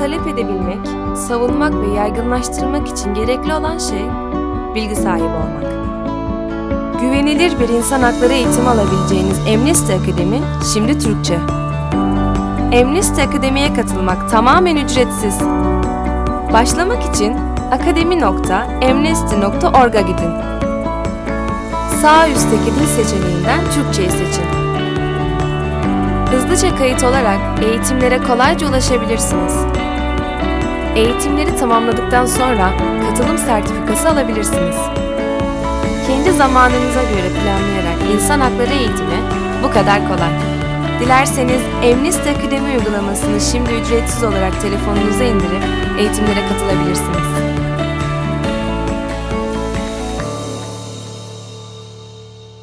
talep edebilmek, savunmak ve yaygınlaştırmak için gerekli olan şey bilgi sahibi olmak. Güvenilir bir insan hakları eğitimi alabileceğiniz Amnesty Akademi şimdi Türkçe. Amnesty Akademi'ye katılmak tamamen ücretsiz. Başlamak için akademi.amnesty.org'a gidin. Sağ üstteki dil seçeneğinden Türkçeyi seçin. Hızlıca kayıt olarak eğitimlere kolayca ulaşabilirsiniz. Eğitimleri tamamladıktan sonra katılım sertifikası alabilirsiniz. Kendi zamanınıza göre planlayarak insan hakları eğitimi bu kadar kolay. Dilerseniz Amnesty Akademi uygulamasını şimdi ücretsiz olarak telefonunuza indirip eğitimlere katılabilirsiniz.